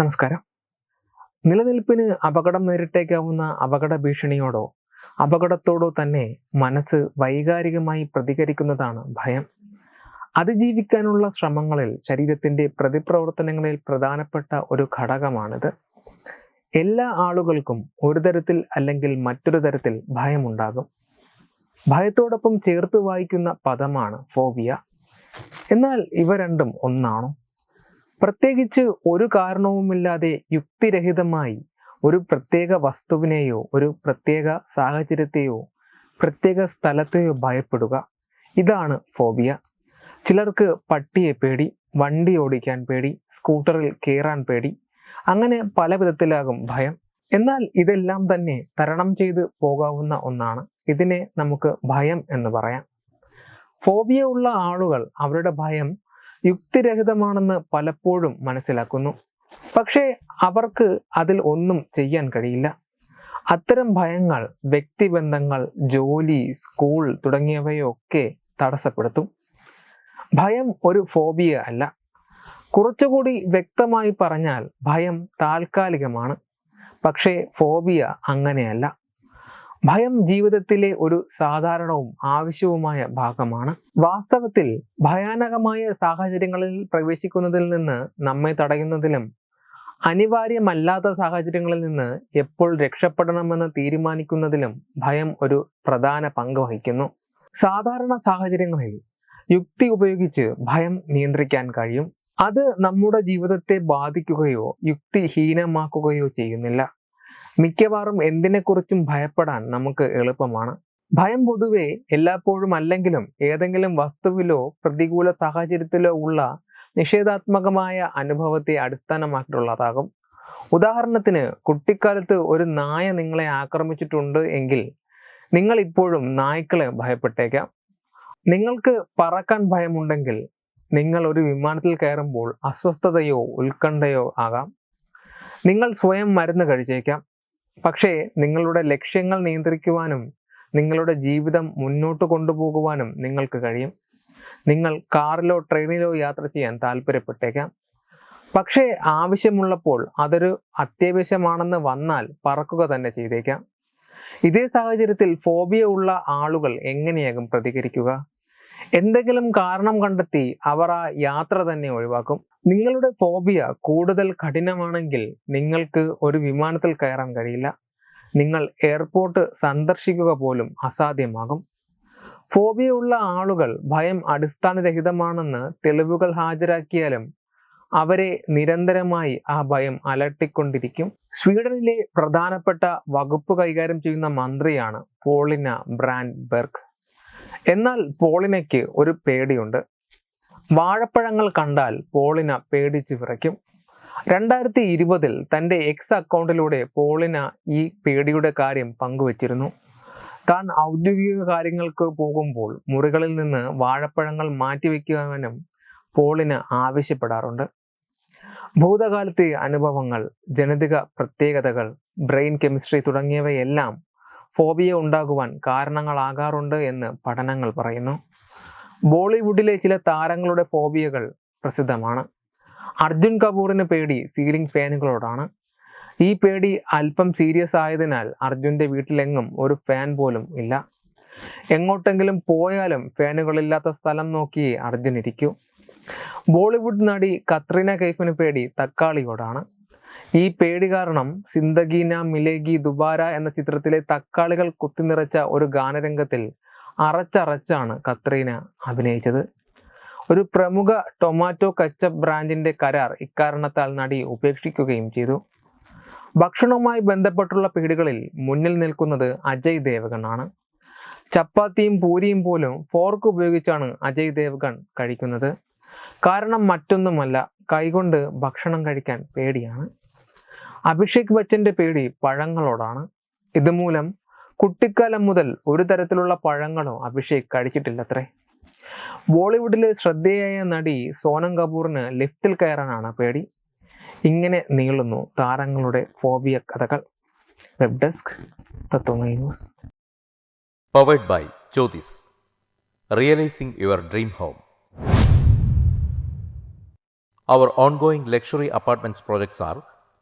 നമസ്കാരം. നിലനിൽപ്പിന് അപകടം നേരിട്ടേക്കാവുന്ന അപകട ഭീഷണിയോടോ അപകടത്തോടോ തന്നെ മനസ്സ് വൈകാരികമായി പ്രതികരിക്കുന്നതാണ് ഭയം. അതിജീവിക്കാനുള്ള ശ്രമങ്ങളിൽ ശരീരത്തിന്റെ പ്രതിപ്രവർത്തനങ്ങളിൽ പ്രധാനപ്പെട്ട ഒരു ഘടകമാണിത്. എല്ലാ ആളുകൾക്കും ഒരു തരത്തിൽ അല്ലെങ്കിൽ മറ്റൊരു തരത്തിൽ ഭയമുണ്ടാകും. ഭയത്തോടൊപ്പം ചേർത്ത് വായിക്കുന്ന പദമാണ് ഫോബിയ. എന്നാൽ ഇവ രണ്ടും ഒന്നാണോ? പ്രത്യേകിച്ച് ഒരു കാരണവുമില്ലാതെ യുക്തിരഹിതമായി ഒരു പ്രത്യേക വസ്തുവിനെയോ ഒരു പ്രത്യേക സാഹചര്യത്തെയോ പ്രത്യേക സ്ഥലത്തെയോ ഭയപ്പെടുക. ഇതാണ് ഫോബിയ. ചിലർക്ക് പട്ടിയെ പേടി വണ്ടി ഓടിക്കാൻ പേടി സ്കൂട്ടറിൽ കയറാൻ പേടി അങ്ങനെ പല വിധത്തിലാകും ഭയം. എന്നാൽ ഇതെല്ലാം തന്നെ തരണം ചെയ്ത് പോകാവുന്ന ഒന്നാണ്. ഇതിനെ നമുക്ക് ഭയം എന്ന് പറയാം. ഫോബിയ ഉള്ള ആളുകൾ അവരുടെ ഭയം യുക്തിരഹിതമാണെന്ന് പലപ്പോഴും മനസ്സിലാക്കുന്നു. പക്ഷേ അവർക്ക് അതിൽ ഒന്നും ചെയ്യാൻ കഴിയില്ല. അത്തരം ഭയങ്ങൾ വ്യക്തിബന്ധങ്ങൾ ജോലി സ്കൂൾ തുടങ്ങിയവയൊക്കെ തടസ്സപ്പെടുത്തും. ഭയം ഒരു ഫോബിയ അല്ല. കുറച്ചുകൂടി വ്യക്തമായി പറഞ്ഞാൽ ഭയം താൽക്കാലികമാണ്. പക്ഷേ ഫോബിയ അങ്ങനെയല്ല. ഭയം ജീവിതത്തിലെ ഒരു സാധാരണവും ആവശ്യവുമായ ഭാഗമാണ്. വാസ്തവത്തിൽ ഭയാനകമായ സാഹചര്യങ്ങളിൽ പ്രവേശിക്കുന്നതിൽ നിന്ന് നമ്മെ തടയുന്നതിലും അനിവാര്യമല്ലാത്ത സാഹചര്യങ്ങളിൽ നിന്ന് എപ്പോൾ രക്ഷപ്പെടണമെന്ന് തീരുമാനിക്കുന്നതിലും ഭയം ഒരു പ്രധാന പങ്ക് വഹിക്കുന്നു. സാധാരണ സാഹചര്യങ്ങളിൽ യുക്തി ഉപയോഗിച്ച് ഭയം നിയന്ത്രിക്കാൻ കഴിയും. അത് നമ്മുടെ ജീവിതത്തെ ബാധിക്കുകയോ യുക്തിഹീനമാക്കുകയോ ചെയ്യുന്നില്ല. മിക്കവാറും എന്തിനെക്കുറിച്ചും ഭയപ്പെടാൻ നമുക്ക് എളുപ്പമാണ്. ഭയം പൊതുവെ എല്ലാപ്പോഴും അല്ലെങ്കിലും ഏതെങ്കിലും വസ്തുവിലോ പ്രതികൂല സാഹചര്യത്തിലോ ഉള്ള നിഷേധാത്മകമായ അനുഭവത്തെ അടിസ്ഥാനമാക്കിയിട്ടുള്ളതാകും. ഉദാഹരണത്തിന് കുട്ടിക്കാലത്ത് ഒരു നായ നിങ്ങളെ ആക്രമിച്ചിട്ടുണ്ട് എങ്കിൽ നിങ്ങൾ ഇപ്പോഴും നായ്ക്കളെ ഭയപ്പെട്ടേക്കാം. നിങ്ങൾക്ക് പറക്കാൻ ഭയമുണ്ടെങ്കിൽ നിങ്ങൾ ഒരു വിമാനത്തിൽ കയറുമ്പോൾ അസ്വസ്ഥതയോ ഉത്കണ്ഠയോ ആകാം. നിങ്ങൾ സ്വയം മരുന്ന് കഴിച്ചേക്കാം. പക്ഷേ നിങ്ങളുടെ ലക്ഷ്യങ്ങൾ നിയന്ത്രിക്കുവാനും നിങ്ങളുടെ ജീവിതം മുന്നോട്ട് കൊണ്ടുപോകുവാനും നിങ്ങൾക്ക് കഴിയും. നിങ്ങൾ കാറിലോ ട്രെയിനിലോ യാത്ര ചെയ്യാൻ താല്പര്യപ്പെട്ടേക്കാം. പക്ഷേ ആവശ്യമുള്ളപ്പോൾ അതൊരു അത്യാവശ്യമാണെന്ന് വന്നാൽ പറക്കുക തന്നെ ചെയ്തേക്കാം. ഇതേ സാഹചര്യത്തിൽ ഫോബിയ ഉള്ള ആളുകൾ എങ്ങനെയാകും പ്രതികരിക്കുക? എന്തെങ്കിലും കാരണം കണ്ടെത്തി അവർ ആ യാത്ര തന്നെ ഒഴിവാക്കും. നിങ്ങളുടെ ഫോബിയ കൂടുതൽ കഠിനമാണെങ്കിൽ നിങ്ങൾക്ക് ഒരു വിമാനത്തിൽ കയറാൻ കഴിയില്ല. നിങ്ങൾ എയർപോർട്ട് സന്ദർശിക്കുക പോലും അസാധ്യമാകും. ഫോബിയ ഉള്ള ആളുകൾ ഭയം അടിസ്ഥാനരഹിതമാണെന്ന് തെളിവുകൾ ഹാജരാക്കിയാലും അവരെ നിരന്തരമായി ആ ഭയം അലട്ടിക്കൊണ്ടിരിക്കും. സ്വീഡനിലെ പ്രധാനപ്പെട്ട വകുപ്പ് കൈകാര്യം ചെയ്യുന്ന മന്ത്രിയാണ് പോളിന ബ്രാൻഡ്ബെർഗ്. എന്നാൽ പോളിനയ്ക്ക് ഒരു പേടിയുണ്ട്. വാഴപ്പഴങ്ങൾ കണ്ടാൽ പോളിന പേടിച്ച് വിറയ്ക്കും. രണ്ടായിരത്തി ഇരുപതിൽ തന്റെ എക്സ് അക്കൗണ്ടിലൂടെ പോളിന ഈ പേടിയുടെ കാര്യം പങ്കുവച്ചിരുന്നു. താൻ ഔദ്യോഗിക കാര്യങ്ങൾക്ക് പോകുമ്പോൾ മുറികളിൽ നിന്ന് വാഴപ്പഴങ്ങൾ മാറ്റിവെക്കുവാനും പോളിന് ആവശ്യപ്പെടാറുണ്ട്. ഭൂതകാലത്തെ അനുഭവങ്ങൾ ജനിതക പ്രത്യേകതകൾ ബ്രെയിൻ കെമിസ്ട്രി തുടങ്ങിയവയെല്ലാം ഫോബിയ ഉണ്ടാകുവാൻ കാരണങ്ങളാകാറുണ്ട് എന്ന് പഠനങ്ങൾ പറയുന്നു. ബോളിവുഡിലെ ചില താരങ്ങളുടെ ഫോബിയകൾ പ്രസിദ്ധമാണ്. അർജുൻ കപൂറിന് പേടി സീലിംഗ് ഫാനുകളോടാണ്. ഈ പേടി അല്പം സീരിയസ് ആയതിനാൽ അർജുന്റെ വീട്ടിലെങ്ങും ഒരു ഫാൻ പോലും ഇല്ല. എങ്ങോട്ടെങ്കിലും പോയാലും ഫാനുകളില്ലാത്ത സ്ഥലം നോക്കി അർജുൻ ഇരിക്കൂ. ബോളിവുഡ് നടി കത്രീന കൈഫിന് പേടി തക്കാളിയോടാണ്. ഈ പേടി കാരണം സിന്ദഗീന മിലേഗി ദുബാര എന്ന ചിത്രത്തിലെ തക്കാളികൾ കുത്തിനിറച്ച ഒരു ഗാനരംഗത്തിൽ അറച്ചറച്ചാണ് കത്രീന അഭിനയിച്ചത്. ഒരു പ്രമുഖ ടൊമാറ്റോ കച്ചപ്പ് ബ്രാൻഡിന്റെ കരാർ ഇക്കാരണത്താൽ നടി ഉപേക്ഷിക്കുകയും ചെയ്തു. ഭക്ഷണവുമായി ബന്ധപ്പെട്ടുള്ള പേടികളിൽ മുന്നിൽ നിൽക്കുന്നത് അജയ് ദേവഗൺ ആണ്. ചപ്പാത്തിയും പൂരിയും പോലും ഫോർക്ക് ഉപയോഗിച്ചാണ് അജയ് ദേവഗൺ കഴിക്കുന്നത്. കാരണം മറ്റൊന്നുമല്ല കൈകൊണ്ട് ഭക്ഷണം കഴിക്കാൻ പേടിയാണ്. അഭിഷേക് ബച്ചന്റെ പേടി പഴങ്ങളോടാണ്. ഇതുമൂലം കുട്ടിക്കാലം മുതൽ ഒരു തരത്തിലുള്ള പഴങ്ങളോ അഭിഷേക് കഴിച്ചിട്ടില്ലത്രേ. ബോളിവുഡിലെ ശ്രദ്ധേയായ നടി സോനം കപൂറിന് ലിഫ്റ്റിൽ കയറാനാണ് പേടി. ഇങ്ങനെ നീളുന്നു താരങ്ങളുടെ ഫോബിയ കഥകൾ. Web desk news. Powered by Jyothis realising your dream home Our ongoing luxury apartments projects are